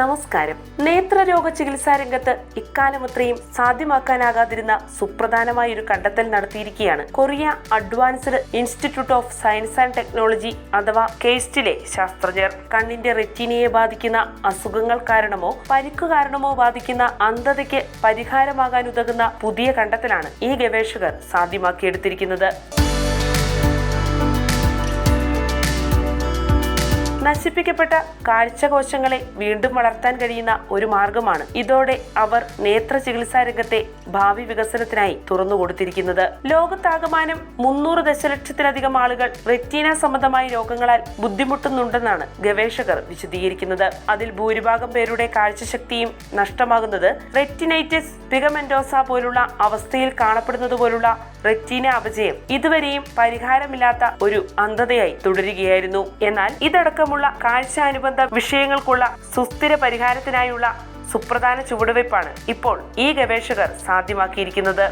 നമസ്കാരം. നേത്രരോഗ ചികിത്സാ രംഗത്ത് ഇക്കാലമത്രയും സാധ്യമാക്കാനാകാതിരുന്ന സുപ്രധാനമായ ഒരു കണ്ടെത്തൽ നടത്തിയിരിക്കുകയാണ്. Korea advanced institute of science and technology അഥവാ കേസ്റ്റിലെ ശാസ്ത്രജ്ഞർ. കണ്ണിന്റെ റെറ്റിനയെ ബാധിക്കുന്ന അസുഖങ്ങൾ കാരണമോ പരിക്ക് കാരണമോ ബാധിക്കുന്ന അന്ധതയ്ക്ക് പരിഹാരമാകാൻ ഉതകുന്ന പുതിയ കണ്ടെത്തലാണ് ഈ ഗവേഷകർ സാധ്യമാക്കിയെടുത്തിരിക്കുന്നത്. നശിപ്പിക്കപ്പെട്ട കാഴ്ചകോശങ്ങളെ വീണ്ടും വളർത്താൻ കഴിയുന്ന ഒരു മാർഗമാണ് ഇതോടെ അവർ നേത്ര ചികിത്സാ രംഗത്തെ ഭാവി വികസനത്തിനായി തുറന്നുകൊടുത്തിരിക്കുന്നത് ലോകത്താകമാനം മുന്നൂറ് ദശലക്ഷത്തിലധികം ആളുകൾ റെറ്റീന സംബന്ധമായ രോഗങ്ങളാൽ ബുദ്ധിമുട്ടുന്നുണ്ടെന്നാണ് ഗവേഷകർ വിശദീകരിക്കുന്നത്. അതിൽ ഭൂരിഭാഗം പേരുടെ കാഴ്ചശക്തിയും നഷ്ടമാകുന്നത് റെറ്റിനൈറ്റിസ് പിഗമെന്റോസ പോലുള്ള അവസ്ഥയിൽ കാണപ്പെടുന്നത് പോലുള്ള റെറ്റീന അപജയം ഇതുവരെയും പരിഹാരമില്ലാത്ത ഒരു അന്ധതയായി തുടരുകയായിരുന്നു. എന്നാൽ ഇതടക്കമുള്ള കാഴ്ച അനുബന്ധ വിഷയങ്ങൾക്കുള്ള സുസ്ഥിര പരിഹാരത്തിനായുള്ള സുപ്രധാന ചുവടുവയ്പ്പാണ് ഇപ്പോൾ ഈ ഗവേഷകർ സാധ്യമാക്കിയിരിക്കുന്നത്.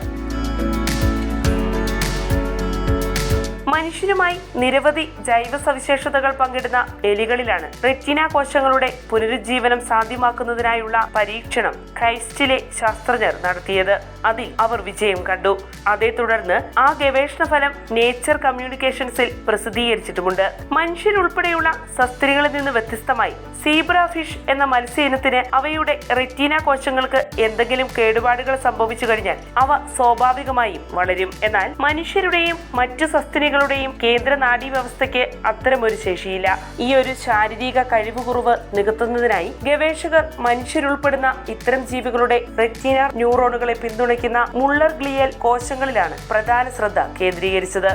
മനുഷ്യനുമായി നിരവധി ജൈവ സവിശേഷതകൾ പങ്കിടുന്ന എലികളിലാണ് റെറ്റിന കോശങ്ങളുടെ പുനരുജ്ജീവനം സാധ്യമാക്കുന്നതിനായുള്ള പരീക്ഷണം ക്രൈസ്റ്റിലെ ശാസ്ത്രജ്ഞർ നടത്തിയത്. അതിൽ അവർ വിജയം കണ്ടു. അതേ തുടർന്ന് ആ ഗവേഷണ ഫലം നേച്ചർ കമ്മ്യൂണിക്കേഷൻസിൽ പ്രസിദ്ധീകരിച്ചിട്ടുമുണ്ട്. മനുഷ്യരുൾപ്പെടെയുള്ള സസ്ത്രീകളിൽ നിന്ന് വ്യത്യസ്തമായി സീബ്ര ഫിഷ് എന്ന മത്സ്യ ഇനത്തിന് അവയുടെ റെറ്റീന കോശങ്ങൾക്ക് എന്തെങ്കിലും കേടുപാടുകൾ സംഭവിച്ചു കഴിഞ്ഞാൽ അവ സ്വാഭാവികമായും വളരും. എന്നാൽ മനുഷ്യരുടെയും മറ്റു സസ്തിനികളുടെയും കേന്ദ്ര നാഡീവ്യവസ്ഥയ്ക്ക് അത്തരമൊരു ശേഷിയില്ല. ഈ ഒരു ശാരീരിക കഴിവുകുറവ് നികത്തുന്നതിനായി ഗവേഷകർ മനുഷ്യരുൾപ്പെടുന്ന ഇത്തരം ജീവികളുടെ റെറ്റിന ന്യൂറോണുകളെ പിന്തുണയ്ക്കുന്ന മുള്ളർ ഗ്ലിയൽ കോശങ്ങളിലാണ് പ്രധാന ശ്രദ്ധ കേന്ദ്രീകരിച്ചത്.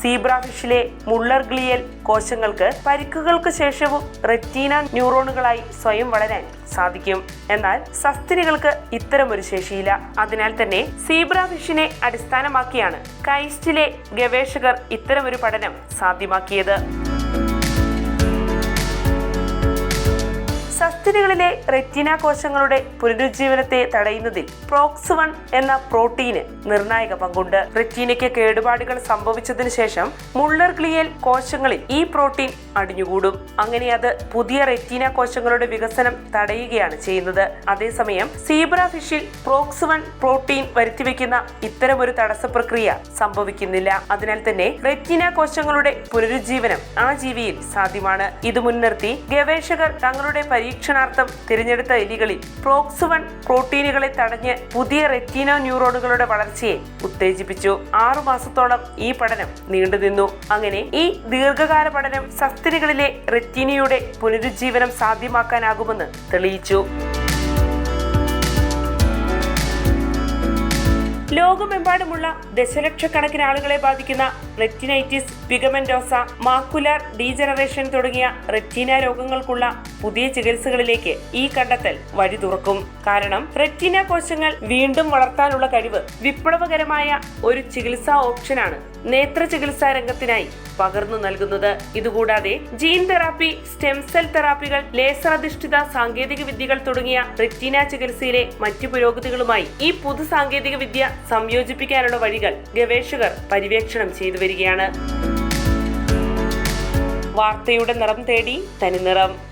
സീബ്ര ഫിഷിലെ മുള്ളർ ഗ്ലിയൽ കോശങ്ങൾക്ക് പരിക്കുകൾക്ക് ശേഷവും റെറ്റീന ന്യൂറോണുകളായി സ്വയം വളരാൻ സാധിക്കും. എന്നാൽ സസ്തിനികൾക്ക് ഇത്തരമൊരു ശേഷിയില്ല. അതിനാൽ തന്നെ സീബ്ര ഫിഷിനെ അടിസ്ഥാനമാക്കിയാണ് കൈസ്റ്റിലെ ഗവേഷകർ ഇത്തരമൊരു പഠനം സാധ്യമാക്കിയത്. സസ്തിനികളിലെ റെറ്റിന കോശങ്ങളുടെ പുനരുജ്ജീവനത്തെ തടയുന്നതിൽ പ്രോക്സ് വൺ എന്ന പ്രോട്ടീന് നിർണായക പങ്കുണ്ട്. റെറ്റീനയ്ക്ക് കേടുപാടുകൾ സംഭവിച്ചതിന് ശേഷം മുള്ളർ ഗ്ലിയൽ കോശങ്ങളിൽ ഈ പ്രോട്ടീൻ അടിഞ്ഞുകൂടും. അങ്ങനെ അത് പുതിയ റെറ്റീന കോശങ്ങളുടെ വികസനം തടയുകയാണ് ചെയ്യുന്നത്. അതേസമയം സീബ്ര ഫിഷിൽ പ്രോക്സ് വൺ പ്രോട്ടീൻ വരുത്തിവെക്കുന്ന ഇത്തരമൊരു തടസ്സ പ്രക്രിയ സംഭവിക്കുന്നില്ല. അതിനാൽ തന്നെ റെറ്റിന കോശങ്ങളുടെ പുനരുജ്ജീവനം ആ ജീവിയിൽ സാധ്യമാണ്. ഇത് മുൻനിർത്തി ഗവേഷകർ തങ്ങളുടെ പരീക്ഷണാർത്ഥം തിരഞ്ഞെടുത്ത എലികളിൽ പ്രോക്സ് വൺ പ്രോട്ടീനുകളെ തടഞ്ഞ് പുതിയ റെറ്റീനോ ന്യൂറോണുകളുടെ വളർച്ചയെ ഉത്തേജിപ്പിച്ചു. ആറു മാസത്തോളം ഈ പഠനം നീണ്ടുനിന്നു അങ്ങനെ ഈ ദീർഘകാല പഠനം സസ്തനികളിലെ റെറ്റീനയുടെ പുനരുജ്ജീവനം സാധ്യമാക്കാനാകുമെന്ന് തെളിയിച്ചു. ലോകമെമ്പാടുമുള്ള ദശലക്ഷക്കണക്കിന് ആളുകളെ ബാധിക്കുന്ന റെറ്റിനൈറ്റിസ് പിഗമെന്റോസ മാക്കുലാർ ഡീജനറേഷൻ തുടങ്ങിയ റെറ്റീന രോഗങ്ങൾക്കുള്ള പുതിയ ചികിത്സകളിലേക്ക് ഈ കണ്ടെത്തൽ വഴി തുറക്കും. കാരണം റെറ്റിന കോശങ്ങൾ വീണ്ടും വളർത്താനുള്ള കഴിവ് വിപ്ലവകരമായ ഒരു ചികിത്സാ ഓപ്ഷനാണ് നേത്ര ചികിത്സാ രംഗത്തിനായി പകർന്നു നൽകുന്നത്. ഇതുകൂടാതെ ജീൻ തെറാപ്പി സ്റ്റെം സെൽ തെറാപ്പികൾ ലേസർ അധിഷ്ഠിത സാങ്കേതിക വിദ്യകൾ തുടങ്ങിയ റെറ്റീന ചികിത്സയിലെ മറ്റു പുരോഗതികളുമായി ഈ പുതു സാങ്കേതിക വിദ്യ സംയോജിപ്പിക്കാനുള്ള വഴികൾ ഗവേഷകർ പര്യവേക്ഷണം ചെയ്തു വരികയാണ്. വാർത്തയുടെ നിറം തേടി തനിനിറം